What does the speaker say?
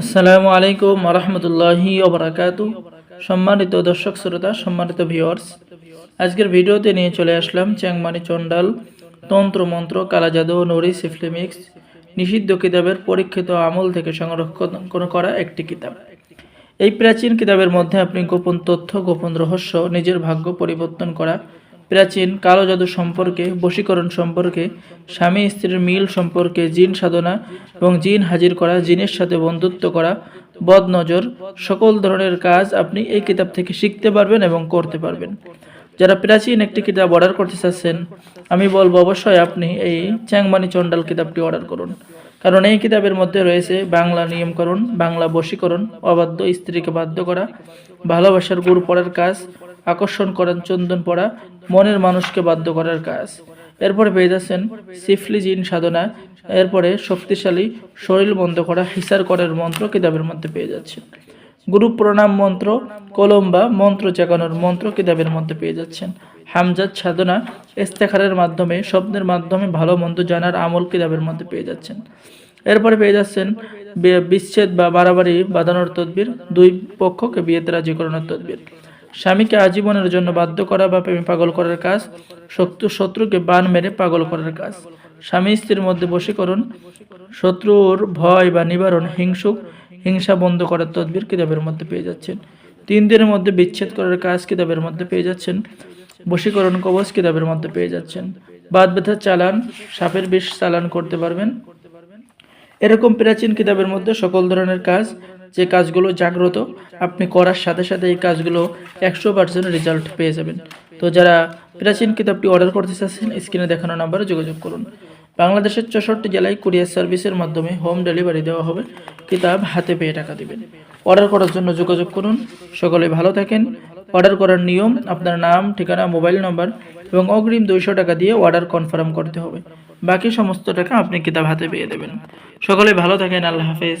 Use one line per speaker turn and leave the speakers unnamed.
আসসালামু আলাইকুম রহমতুল্লাহি ওবরাকাতু সম্মানিত দর্শক, শ্রোতা, সম্মানিত ভিউয়ার্স, আজকের ভিডিওতে নিয়ে চলে আসলাম চ্যাংমানি চন্ডাল তন্ত্র মন্ত্র কালাজাদু নরি সিফলিমিক্স নিষিদ্ধ কিতাবের পরীক্ষিত আমল থেকে সংরক্ষণ করা একটি কিতাব। এই প্রাচীন কিতাবের মধ্যে আপনি গোপন তথ্য, গোপন রহস্য, নিজের ভাগ্য পরিবর্তন করা প্রাচীন কালো জাদু সম্পর্কে, বশীকরণ সম্পর্কে, স্বামী স্ত্রীর মিল সম্পর্কে, জিন সাধনা এবং জিন হাজির করা, জিনের সাথে বন্ধুত্ব করা, বদনজর, সকল ধরনের কাজ আপনি এই কিতাব থেকে শিখতে পারবেন এবং করতে পারবেন। যারা প্রাচীন একটি কিতাব অর্ডার করতে চাচ্ছেন, আমি বলব অবশ্যই আপনি এই চ্যাংমানি চন্ডাল কিতাবটি অর্ডার করুন। কারণ এই কিতাবের মধ্যে রয়েছে বাংলা নিয়মকরণ, বাংলা বশীকরণ, অবাধ্য স্ত্রীকে বাধ্য করা, ভালোবাসার গুড় পড়ার কাজ আকর্ষণ করেন চন্দন পড়া, মনের মানুষকে বাধ্য করার কাজ। এরপরে পেয়ে যাচ্ছেন সিফলি জিন সাধনা, এরপরে শক্তিশালী, শরীর বন্ধ করা, হিসার করার মন্ত্র কিতাবের মধ্যে পেয়ে যাচ্ছেন। গুরু প্রণাম মন্ত্র, কলম বা মন্ত্র জাগানোর মন্ত্র কিতাবের মধ্যে পেয়ে যাচ্ছেন। হামজাদ সাধনা, ইস্তেখারের মাধ্যমে শব্দের মাধ্যমে ভালো মন্দ জানার আমল কিতাবের মধ্যে পেয়ে যাচ্ছেন। এরপরে পেয়ে যাচ্ছেন বিচ্ছেদ বা বাড়াবাড়ি বাঁধানোর তদবির, দুই পক্ষকে বিয়েতে রাজি করানোর তদবির। স্বামীকে আজীবনের জন্য বাধ্য করা বা প্রেমে পাগল করার কাজ শত্রু শত্রুকে বান মেরে পাগল করার কাজ। স্বামী স্ত্রীর মধ্যে বশীকরণ, শত্রুর ভয় বা নিবারণ হিংসুক, হিংসা বন্ধ করার তদবির কিতাবের মধ্যে পেয়ে যাচ্ছেন। তিন দিনের মধ্যে বিচ্ছেদ করার কাজ কিতাবের মধ্যে পেয়ে যাচ্ছেন। বশীকরণ কবচ কিতাবের মধ্যে পেয়ে যাচ্ছেন। বাদ ব্যথার চালান, সাপের বিষ চালান করতে পারবেন। এরকম প্রাচীন কিতাবের মধ্যে সকল ধরনের কাজ যে কাজগুলো জাগ্রত, আপনি করার সাথে সাথে এই কাজগুলো একশো পার্সেন্ট রেজাল্ট পেয়ে যাবেন। তো যারা প্রাচীন কিতাবটি অর্ডার করতে চাচ্ছেন স্ক্রিনে দেখানো নাম্বারে যোগাযোগ করুন। বাংলাদেশের চৌষট্টি জেলায় কুরিয়ার সার্ভিসের মাধ্যমে হোম ডেলিভারি দেওয়া হবে। কিতাব হাতে পেয়ে টাকা দেবেন। অর্ডার করার জন্য যোগাযোগ করুন। সকলে ভালো থাকেন। অর্ডার করার নিয়ম, আপনার নাম, ঠিকানা মোবাইল নাম্বার এবং অগ্রিম দুইশো টাকা দিয়ে অর্ডার কনফার্ম করতে হবে। বাকি সমস্ত টাকা আপনি কিতাব হাতে পেয়ে দেবেন। সকলে ভালো থাকেন। আল্লাহ হাফেজ।